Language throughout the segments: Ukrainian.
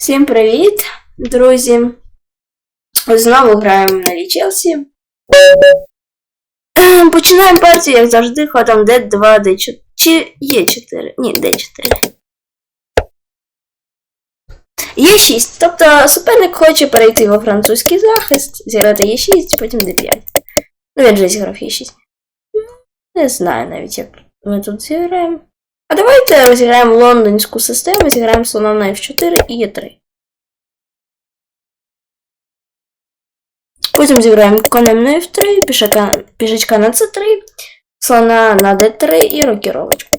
Всім привіт, друзі! Знову граємо на Челсі. Ем, Починаємо партію, як завжди, ходом D2, D4. Чи є 4? Ні, D4. Є 6. Тобто суперник хоче перейти во французький захист, зіграти Е6, потім D5. Ну, він же зіграв Е6. Не знаю навіть, як ми тут зіграємо. А давайте розіграємо лондонську систему, зіграємо слоном на F4 і Е3. Потім зіграємо конем на F3, пішака, пішачка на C3, слона на D3 і рокіровочку.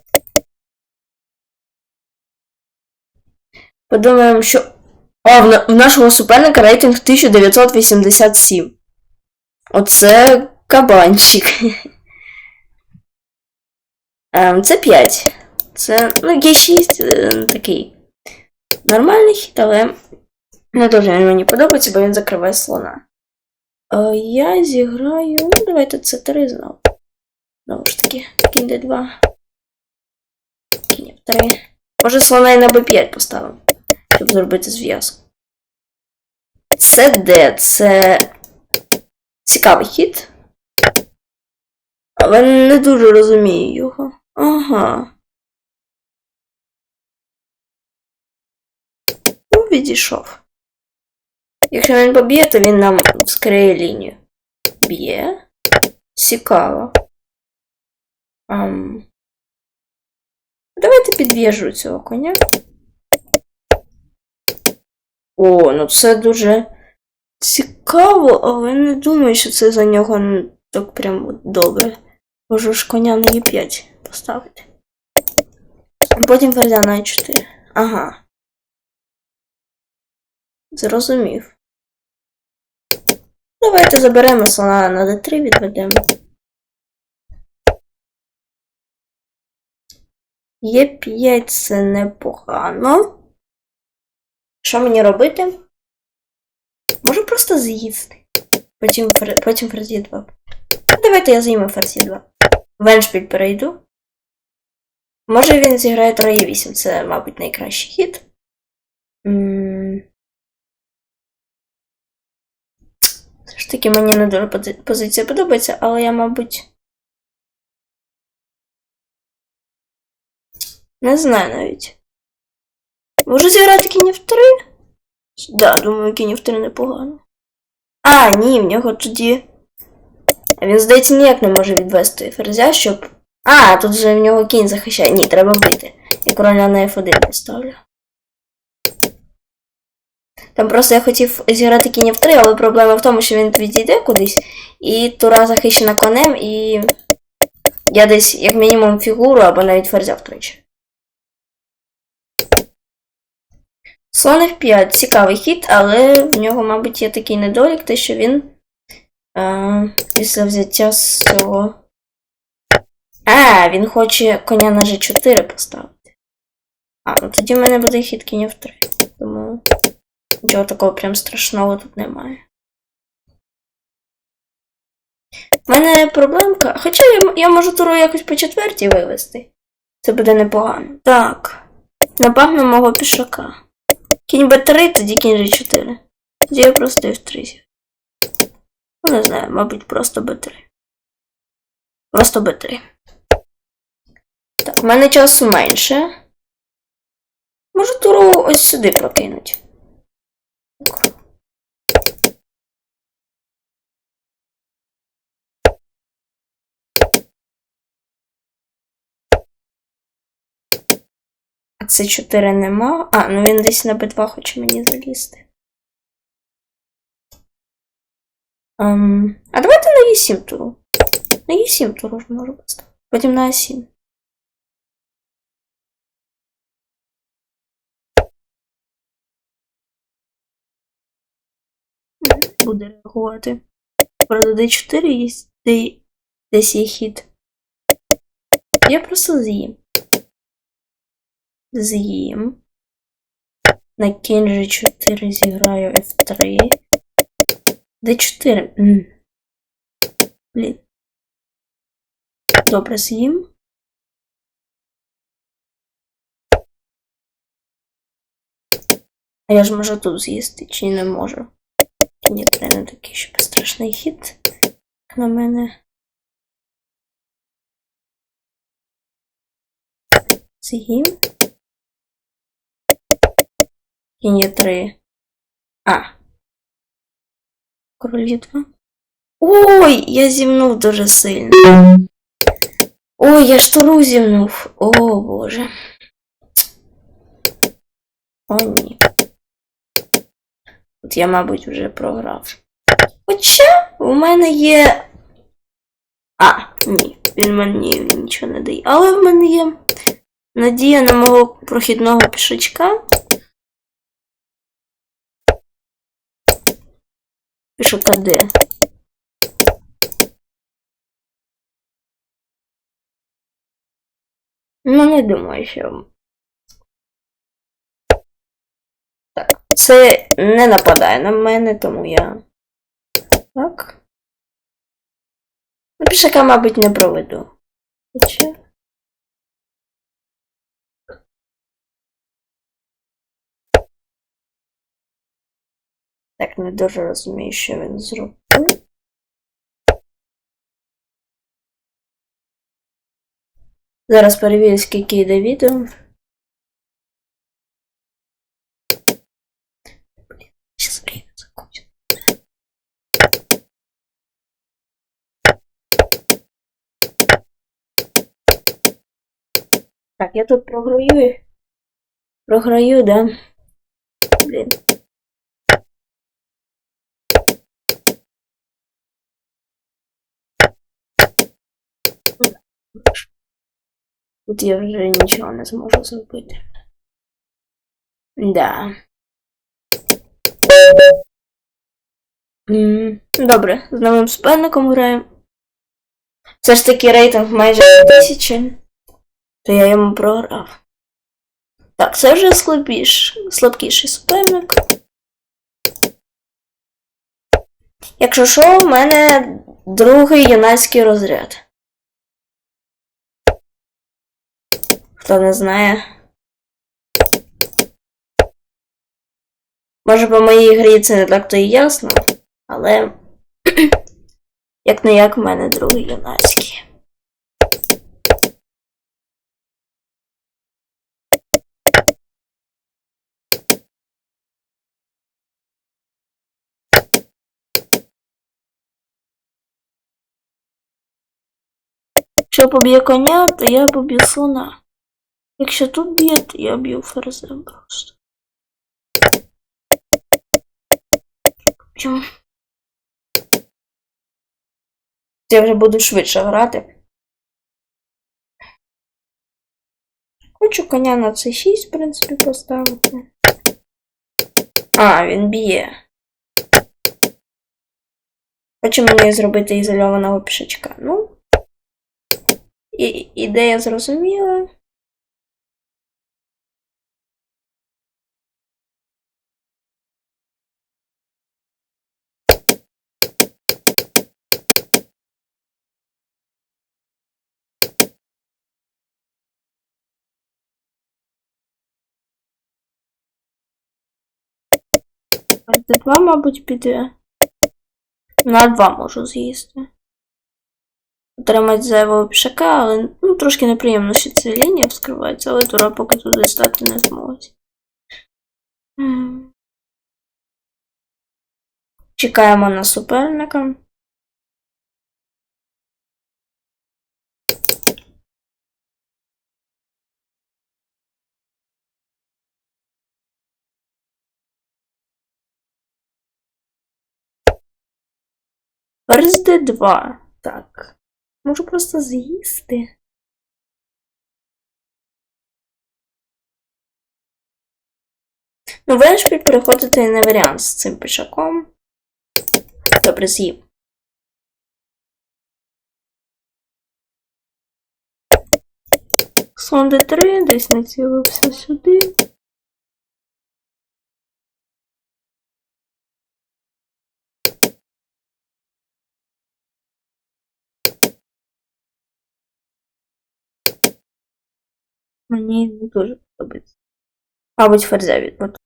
Подумаємо, що. На- в нашого суперника рейтинг 1987. Оце кабанчик. Ем, Це 5. Це, ну, Є6 е, такий нормальний але не дуже він мені подобається, бо він закриває слона. Е, я зіграю. Ну, давайте це 3 знову. Знову ж таки, кінь d2. Кінь f3. Може слона і на b5 поставимо, щоб зробити зв'язку. Це d, це цікавий хід. Але не дуже розумію його. Ага. Відійшов. Якщо він поб'є, то він нам вскриє лінію. Б'є. Цікаво. Ам. Давайте підв'яжу цього коня. О, ну це дуже цікаво, але не думаю, що це за нього так прям добре. Можу ж коня на Е5 поставити. Потім ферзя на Е4. Ага. Зрозумів. Давайте заберемо слона на d3, відведемо. Є 5 це непогано. Що мені робити? Можу просто з'їсти. Потім, потім ферзі 2. Давайте я займу ферзі 2. Веншпіль перейду. Може він зіграє троє 8, це, мабуть, найкращий хід. М, таки мені не дуже позиція подобається, але я, мабуть. Не знаю навіть. Можу зіграти кінь в 3? Да, думаю, кінь в 3 непогано. А, ні, в нього тоді. Він, здається, ніяк не може відвести ферзя, щоб. А, тут же в нього кінь захищає. Ні, треба вбити. Я короля на F1 поставлю. Там просто я хотів зіграти кінь в 3, але проблема в тому, що він відійде кудись, і тура захищена конем, і я десь, як мінімум, фігуру або навіть ферзя втрачу. Слон F5 цікавий хід, але в нього, мабуть, є такий недолік, те, що він е, після взяття з цього. А, він хоче коня на G4 поставити. А, ну тоді в мене буде хід кінь в 3. Тому нічого такого прям страшного тут немає. У мене проблемка. Хоча я, я можу туру якось по четвертій вивести. Це буде непогано. Так. Напевно, мого пішака. Кінь Б3, тоді кінь G4. Тоді я просто F3. Ну, не знаю, мабуть, просто Б3. Просто Б3. Так, в мене часу менше. Можу туру ось сюди прокинути. А це 4 нема. А, ну він десь на Б2 хоче мені залізти. Ем, а давайте на Е7 туру. На Е7 туру можу поставити. Потім на А7. Буде реагувати. Правда, D4 є де- десь є хід. Я просто з'їм. З'їм. На кінь G4 зіграю F3. D4. М. Блін. Добре, з'їм. А я ж можу тут з'їсти, чи не можу? Ні, це не такий ще страшний хід, на мене. З'їм. Кінь є три. А. Королі два. Ой, я зімнув дуже сильно. Ой, я штуру зімнув. О, боже. О, ні. Тут я, мабуть, вже програв. Хоча у мене є. А, ні, він мені нічого не дає. Але в мене є надія на мого прохідного пішачка. Пішака де? Ну, не думаю, що. Це не нападає на мене, тому я. Так. Ну, пішака, мабуть, не проведу. Хоча. Так, не дуже розумію, що він зробив. Зараз перевірю, скільки йде відео. Так, я тут програю. Програю, да? Блін. Тут я вже нічого не зможу зробити. Да. Добре, з новим суперником граємо. Все ж таки рейтинг майже 1000, то я йому програв. Так, це вже слабіш, слабкіший суперник. Якщо що, в мене другий юнацький розряд. Хто не знає. Може по моїй грі це не так то і ясно, але як не як в мене другий юнацький. Якщо поб'є коня, то я поб'ю слона. Якщо тут б'є, то я б'ю ферзем просто. Чому? Я вже буду швидше грати. Хочу коня на c6, в принципі, поставити. А, він б'є. Хоче мені зробити ізольованого пішачка. Ну. І, ідея зрозуміла. Д2, мабуть, піде. На 2 можу з'їсти. Отримати зайвого пішака, але ну, трошки неприємно, що ця лінія вскривається, але тура поки туди стати не змогить. Чекаємо на суперника. Ферзь d2. Так. Можу просто з'їсти. Ну, веншпіль переходити не варіант з цим пішаком. Добре, з'їв. Слон d3, десь націлився сюди. Мені не дуже подобається. Мабуть, ферзя відмоту.